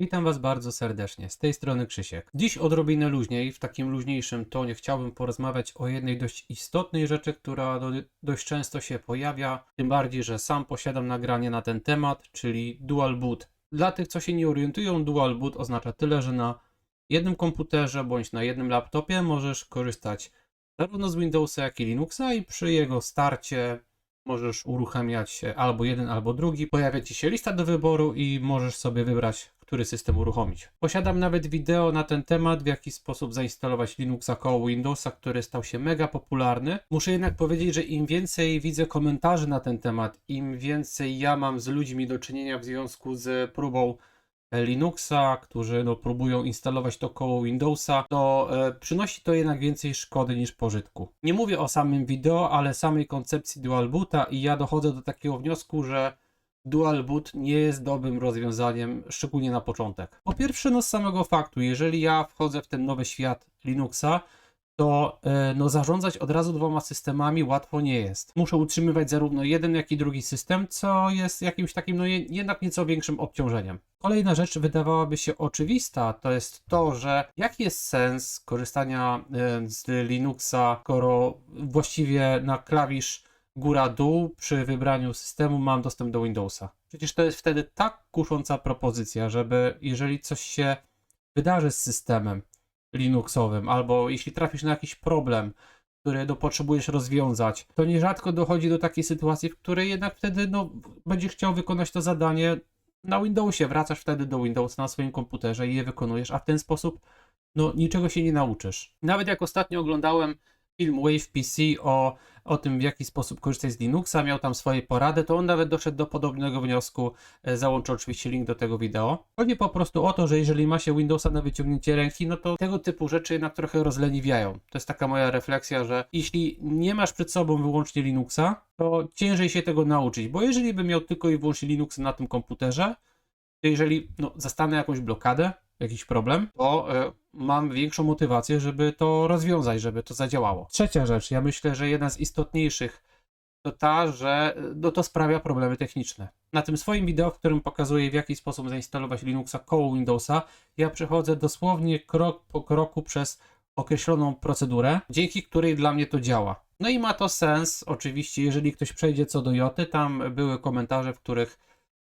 Witam Was bardzo serdecznie, z tej strony Krzysiek. Dziś odrobinę luźniej, w takim luźniejszym tonie chciałbym porozmawiać o jednej dość istotnej rzeczy, która do, dość często się pojawia, tym bardziej, że sam posiadam nagranie na ten temat, czyli Dual Boot. Dla tych, co się nie orientują, Dual Boot oznacza tyle, że na jednym komputerze bądź na jednym laptopie możesz korzystać zarówno z Windowsa, jak i Linuxa i przy jego starcie możesz uruchamiać albo jeden, albo drugi. Pojawia Ci się lista do wyboru i możesz sobie wybrać, który system uruchomić. Posiadam nawet wideo na ten temat, w jaki sposób zainstalować Linuxa koło Windowsa, który stał się mega popularny. Muszę jednak powiedzieć, że im więcej widzę komentarzy na ten temat, im więcej ja mam z ludźmi do czynienia w związku z próbą Linuxa, którzy no, próbują instalować to koło Windowsa, to e, przynosi to jednak więcej szkody niż pożytku. Nie mówię o samym wideo, ale samej koncepcji dual boota i ja dochodzę do takiego wniosku, że dual boot nie jest dobrym rozwiązaniem, szczególnie na początek. Po pierwsze, no z samego faktu, jeżeli ja wchodzę w ten nowy świat Linuxa, to e, no, zarządzać od razu dwoma systemami łatwo nie jest. Muszę utrzymywać zarówno jeden, jak i drugi system, co jest jakimś takim, no je- jednak nieco większym obciążeniem. Kolejna rzecz wydawałaby się oczywista, to jest to, że jaki jest sens korzystania e, z Linuxa, skoro właściwie na klawisz góra-dół przy wybraniu systemu mam dostęp do Windowsa. Przecież to jest wtedy tak kusząca propozycja, żeby jeżeli coś się wydarzy z systemem, Linuxowym, albo jeśli trafisz na jakiś problem, który no, potrzebujesz rozwiązać, to nierzadko dochodzi do takiej sytuacji, w której jednak wtedy no, będziesz chciał wykonać to zadanie na Windowsie, wracasz wtedy do Windowsa na swoim komputerze i je wykonujesz, a w ten sposób no, niczego się nie nauczysz. Nawet jak ostatnio oglądałem film Wave PC o, o tym, w jaki sposób korzystać z Linuxa, miał tam swoje porady, to on nawet doszedł do podobnego wniosku. E, Załączę oczywiście link do tego wideo. Chodzi po prostu o to, że jeżeli ma się Windowsa na wyciągnięcie ręki, no to tego typu rzeczy jednak trochę rozleniwiają. To jest taka moja refleksja, że jeśli nie masz przed sobą wyłącznie Linuxa, to ciężej się tego nauczyć, bo jeżeli bym miał tylko i wyłącznie Linuxa na tym komputerze, jeżeli no, zastanę jakąś blokadę, jakiś problem, to e, mam większą motywację, żeby to rozwiązać, żeby to zadziałało. Trzecia rzecz, ja myślę, że jedna z istotniejszych to ta, że e, no, to sprawia problemy techniczne. Na tym swoim wideo, w którym pokazuję, w jaki sposób zainstalować Linuxa koło Windowsa, ja przechodzę dosłownie krok po kroku przez określoną procedurę, dzięki której dla mnie to działa. No i ma to sens, oczywiście, jeżeli ktoś przejdzie co do Joty, tam były komentarze, w których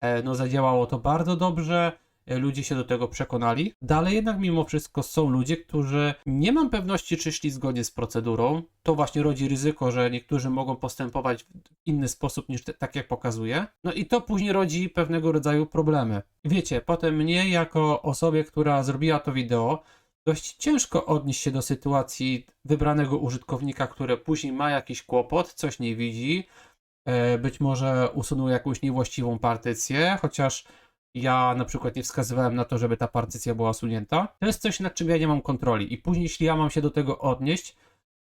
e, no, zadziałało to bardzo dobrze, ludzie się do tego przekonali. Dalej jednak mimo wszystko są ludzie, którzy nie mam pewności, czy szli zgodnie z procedurą. To właśnie rodzi ryzyko, że niektórzy mogą postępować w inny sposób niż te, tak jak pokazuje. No i to później rodzi pewnego rodzaju problemy. Wiecie, potem mnie jako osobie, która zrobiła to wideo, dość ciężko odnieść się do sytuacji wybranego użytkownika, który później ma jakiś kłopot, coś nie widzi, e, być może usunął jakąś niewłaściwą partycję, chociaż ja na przykład nie wskazywałem na to, żeby ta partycja była usunięta. To jest coś, nad czym ja nie mam kontroli. I później, jeśli ja mam się do tego odnieść,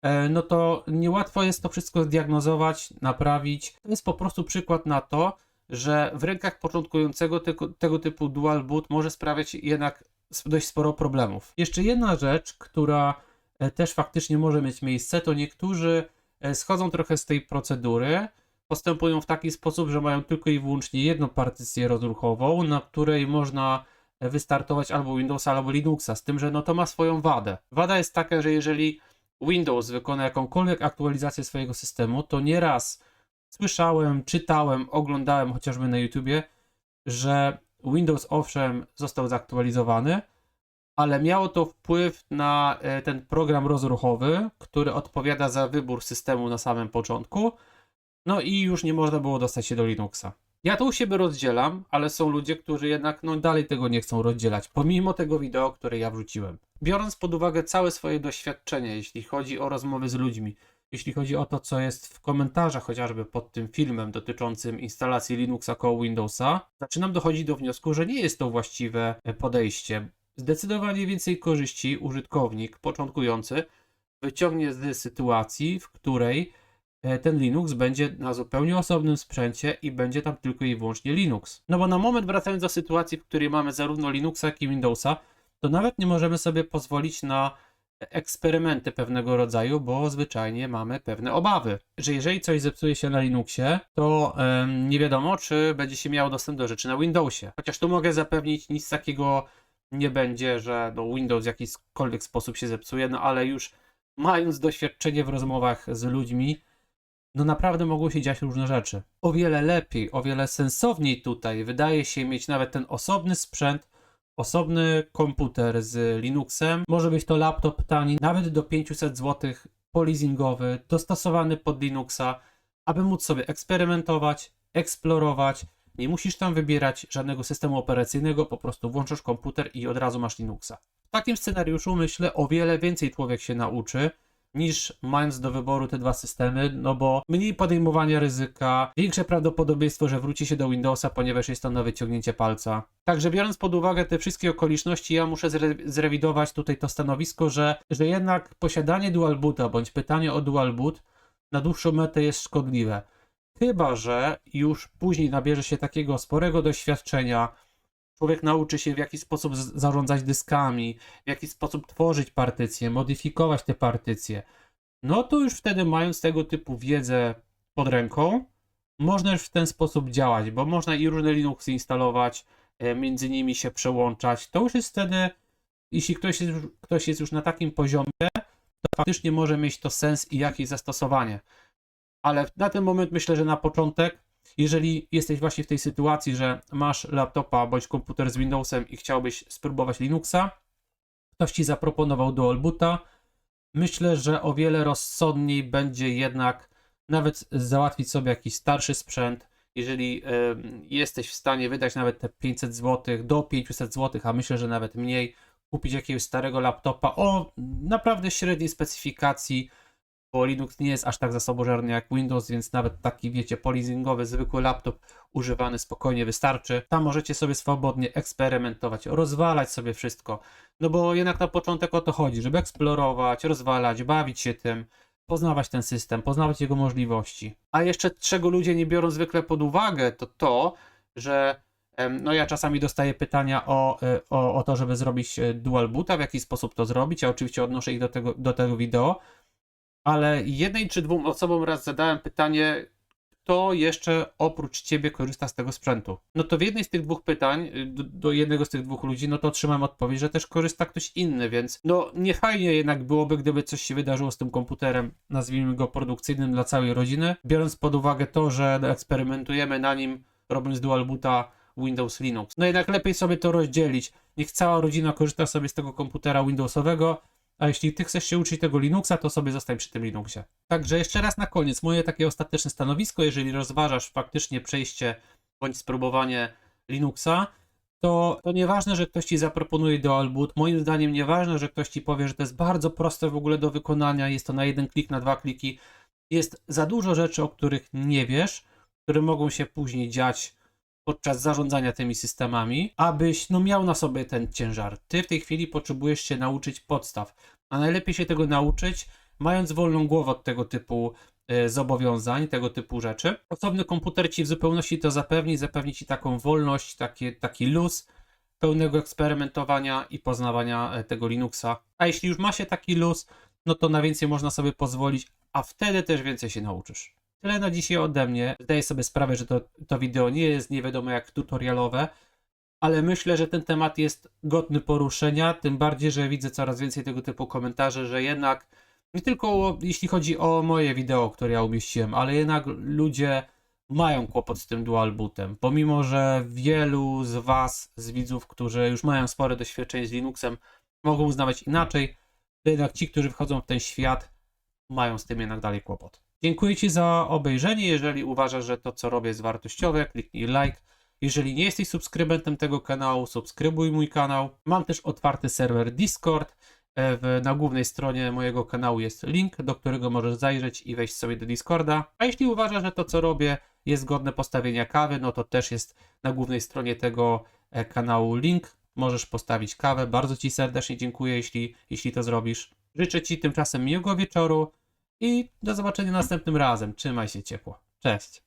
e, no to niełatwo jest to wszystko zdiagnozować, naprawić. To jest po prostu przykład na to, że w rękach początkującego tego, tego typu dual boot może sprawiać jednak dość sporo problemów. Jeszcze jedna rzecz, która e, też faktycznie może mieć miejsce, to niektórzy e, schodzą trochę z tej procedury, postępują w taki sposób, że mają tylko i wyłącznie jedną partycję rozruchową, na której można wystartować albo Windowsa, albo Linuxa, z tym, że no to ma swoją wadę. Wada jest taka, że jeżeli Windows wykona jakąkolwiek aktualizację swojego systemu, to nieraz słyszałem, czytałem, oglądałem chociażby na YouTubie, że Windows owszem został zaktualizowany, ale miało to wpływ na e, ten program rozruchowy, który odpowiada za wybór systemu na samym początku. No i już nie można było dostać się do Linuxa. Ja to u siebie rozdzielam, ale są ludzie, którzy jednak no, dalej tego nie chcą rozdzielać, pomimo tego wideo, które ja wrzuciłem. Biorąc pod uwagę całe swoje doświadczenie, jeśli chodzi o rozmowy z ludźmi, jeśli chodzi o to, co jest w komentarzach chociażby pod tym filmem dotyczącym instalacji Linuxa koło Windowsa, zaczynam dochodzić do wniosku, że nie jest to właściwe e, podejście. Zdecydowanie więcej korzyści użytkownik początkujący wyciągnie z sytuacji, w której ten Linux będzie na zupełnie osobnym sprzęcie i będzie tam tylko i wyłącznie Linux. No bo na moment wracając do sytuacji, w której mamy zarówno Linuxa, jak i Windowsa, to nawet nie możemy sobie pozwolić na eksperymenty pewnego rodzaju, bo zwyczajnie mamy pewne obawy, że jeżeli coś zepsuje się na Linuxie, to em, nie wiadomo, czy będzie się miało dostęp do rzeczy na Windowsie. Chociaż tu mogę zapewnić, nic takiego nie będzie, że no, Windows w jakikolwiek sposób się zepsuje, no ale już mając doświadczenie w rozmowach z ludźmi, no naprawdę mogło się dziać różne rzeczy. O wiele lepiej, o wiele sensowniej tutaj wydaje się mieć nawet ten osobny sprzęt, osobny komputer z Linuxem. Może być to laptop tani, nawet do 500 zł, polizingowy, dostosowany pod Linuxa, aby móc sobie eksperymentować, eksplorować. Nie musisz tam wybierać żadnego systemu operacyjnego, po prostu włączasz komputer i od razu masz Linuxa. W takim scenariuszu myślę o wiele więcej człowiek się nauczy niż mając do wyboru te dwa systemy, no bo mniej podejmowania ryzyka, większe prawdopodobieństwo, że wróci się do Windowsa, ponieważ jest to na wyciągnięcie palca. Także biorąc pod uwagę te wszystkie okoliczności, ja muszę zre zrewidować tutaj to stanowisko, że, że jednak posiadanie dual boota bądź pytanie o dual boot na dłuższą metę jest szkodliwe. Chyba, że już później nabierze się takiego sporego doświadczenia, człowiek nauczy się w jaki sposób zarządzać dyskami, w jaki sposób tworzyć partycje, modyfikować te partycje. No to już wtedy, mając tego typu wiedzę pod ręką, można już w ten sposób działać, bo można i różne Linuxy instalować, e, między nimi się przełączać. To już jest wtedy, jeśli ktoś jest, ktoś jest już na takim poziomie, to faktycznie może mieć to sens i jakieś zastosowanie. Ale na ten moment myślę, że na początek jeżeli jesteś właśnie w tej sytuacji, że masz laptopa bądź komputer z Windowsem i chciałbyś spróbować Linuxa, ktoś ci zaproponował dual boota, myślę, że o wiele rozsądniej będzie jednak nawet załatwić sobie jakiś starszy sprzęt. Jeżeli jesteś w stanie wydać nawet te 500 zł do 500 zł, a myślę, że nawet mniej, kupić jakiegoś starego laptopa o naprawdę średniej specyfikacji, bo Linux nie jest aż tak zasobożerny jak Windows, więc nawet taki, wiecie, polizingowy, zwykły laptop używany spokojnie wystarczy. Tam możecie sobie swobodnie eksperymentować, rozwalać sobie wszystko. No bo jednak na początek o to chodzi, żeby eksplorować, rozwalać, bawić się tym, poznawać ten system, poznawać jego możliwości. A jeszcze czego ludzie nie biorą zwykle pod uwagę, to to, że no ja czasami dostaję pytania o, e, o, o to, żeby zrobić e, dual boota, w jaki sposób to zrobić. Ja oczywiście odnoszę ich do tego, do tego wideo ale jednej czy dwóm osobom raz zadałem pytanie, kto jeszcze oprócz ciebie korzysta z tego sprzętu. No to w jednej z tych dwóch pytań, do, do jednego z tych dwóch ludzi, no to otrzymałem odpowiedź, że też korzysta ktoś inny, więc no nie fajnie jednak byłoby, gdyby coś się wydarzyło z tym komputerem, nazwijmy go produkcyjnym dla całej rodziny, biorąc pod uwagę to, że eksperymentujemy na nim, robiąc dual boota Windows Linux. No jednak lepiej sobie to rozdzielić. Niech cała rodzina korzysta sobie z tego komputera Windowsowego, a jeśli ty chcesz się uczyć tego Linuxa, to sobie zostań przy tym Linuxie. Także jeszcze raz na koniec, moje takie ostateczne stanowisko, jeżeli rozważasz faktycznie przejście bądź spróbowanie Linuxa, to, to nieważne, że ktoś ci zaproponuje dual boot. Moim zdaniem nieważne, że ktoś ci powie, że to jest bardzo proste w ogóle do wykonania, jest to na jeden klik, na dwa kliki. Jest za dużo rzeczy, o których nie wiesz, które mogą się później dziać podczas zarządzania tymi systemami, abyś no, miał na sobie ten ciężar. Ty w tej chwili potrzebujesz się nauczyć podstaw, a najlepiej się tego nauczyć, mając wolną głowę od tego typu e, zobowiązań, tego typu rzeczy. Osobny komputer ci w zupełności to zapewni, zapewni ci taką wolność, taki, taki luz pełnego eksperymentowania i poznawania e, tego Linuxa. A jeśli już ma się taki luz, no to na więcej można sobie pozwolić, a wtedy też więcej się nauczysz. Tyle na dzisiaj ode mnie. Zdaję sobie sprawę, że to, to wideo nie jest nie wiadomo jak tutorialowe, ale myślę, że ten temat jest godny poruszenia, tym bardziej, że widzę coraz więcej tego typu komentarzy, że jednak nie tylko jeśli chodzi o moje wideo, które ja umieściłem, ale jednak ludzie mają kłopot z tym dual bootem. Pomimo, że wielu z Was, z widzów, którzy już mają spore doświadczenie z Linuxem, mogą uznawać inaczej, to jednak ci, którzy wchodzą w ten świat, mają z tym jednak dalej kłopot. Dziękuję Ci za obejrzenie. Jeżeli uważasz, że to, co robię, jest wartościowe, kliknij like. Jeżeli nie jesteś subskrybentem tego kanału, subskrybuj mój kanał. Mam też otwarty serwer Discord. E, na głównej stronie mojego kanału jest link, do którego możesz zajrzeć i wejść sobie do Discorda. A jeśli uważasz, że to, co robię, jest godne postawienia kawy, no to też jest na głównej stronie tego e, kanału link. Możesz postawić kawę. Bardzo Ci serdecznie dziękuję, jeśli, jeśli to zrobisz. Życzę Ci tymczasem miłego wieczoru i do zobaczenia następnym razem. Trzymaj się ciepło. Cześć.